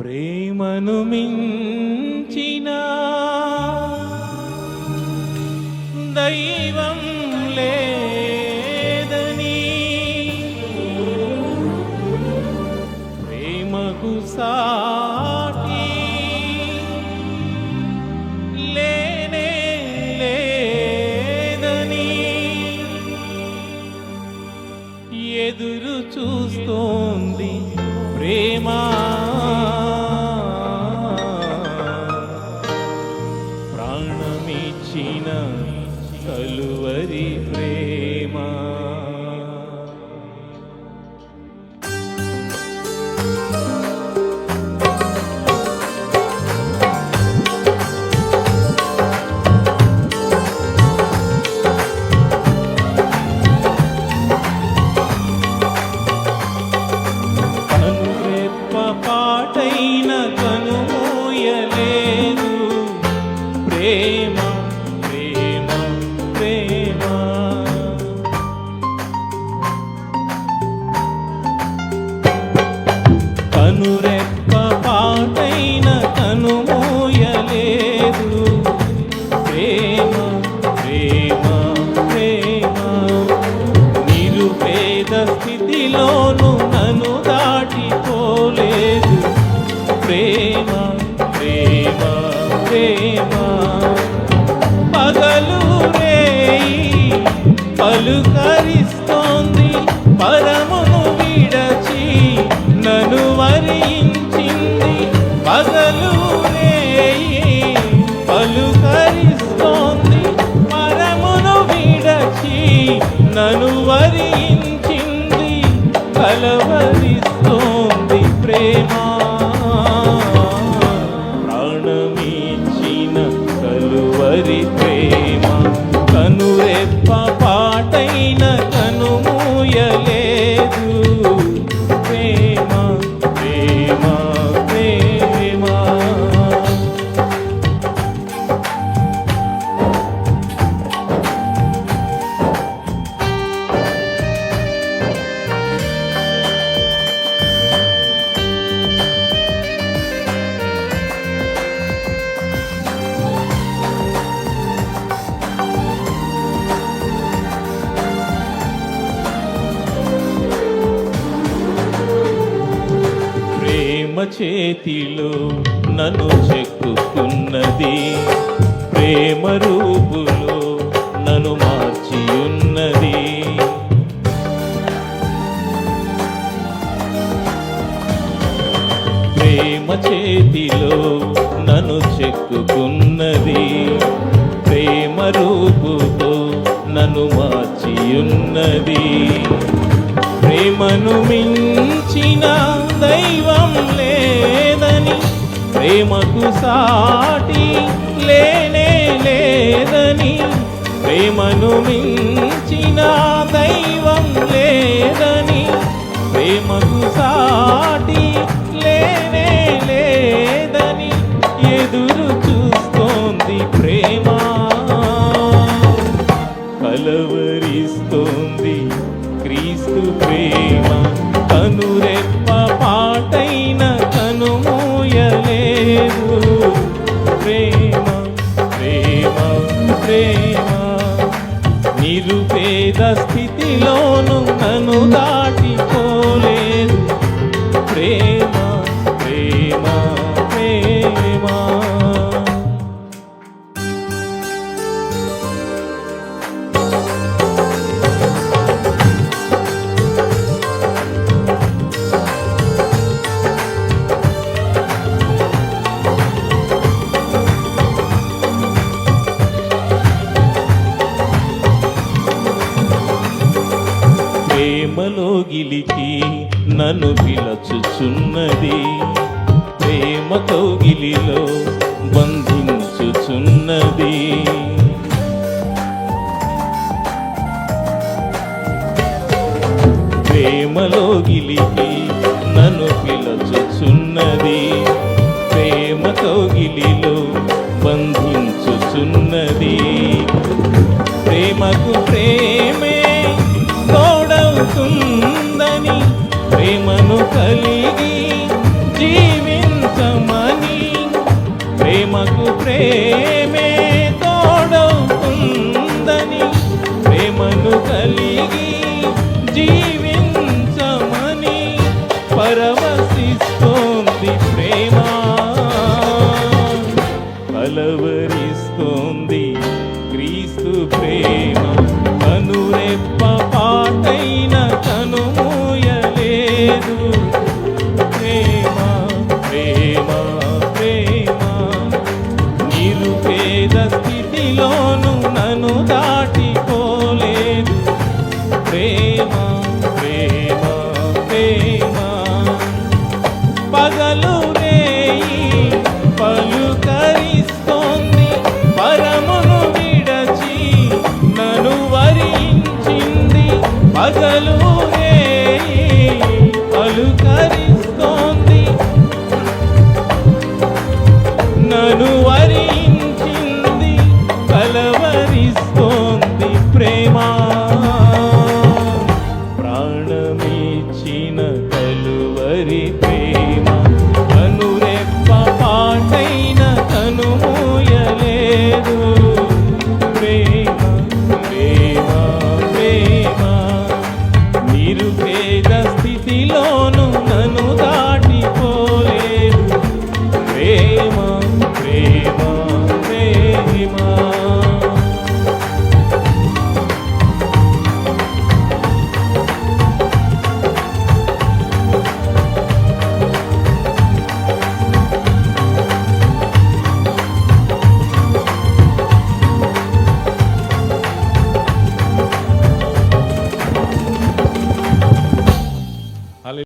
ప్రేమను మించిన దైవం లేదని ప్రేమకు సా ప్రాణమిచ్చిన కలువరి ప్రేమ. కనురెప్ప కనురెప్ప పాటైన కనుమూయలేదు ప్రేమ ప్రేమ ప్రేమ. నిరుపేద స్థితిలోను నన్ను దాటిపోలేదు. ప్రేమ ప్రేమ ప్రేమ. పగలు రే పలుకరి చేతిలో నన్ను చెక్కుకున్నది ప్రేమ రూపులో నన్ను మార్చి ఉన్నది ప్రేమ చేతిలో నన్ను చెక్కుకున్నది ప్రేమ రూపుతో నన్ను మార్చి ఉన్నది ప్రేమను మించిన ప్రేమకు సాటి లేనే లేదని ప్రేమను మించిన దైవం లేదని ప్రేమకు సాటి లేనే లేదని ఎదురు చూస్తోంది ప్రేమ. కలవరిస్తోంది క్రీస్తు ప్రేమ. నిరుపేద స్థితిలోను నన్ను దాటిపోలేదు. ప్రేమ ప్రేమ నన్ను పిలచుచున్నది. ప్రేమతో గిలిలో బంధించుచున్నది. ప్రేమలో గిలికి నన్ను పిలచుచున్నది. ప్రేమతో గిలిలో Rama.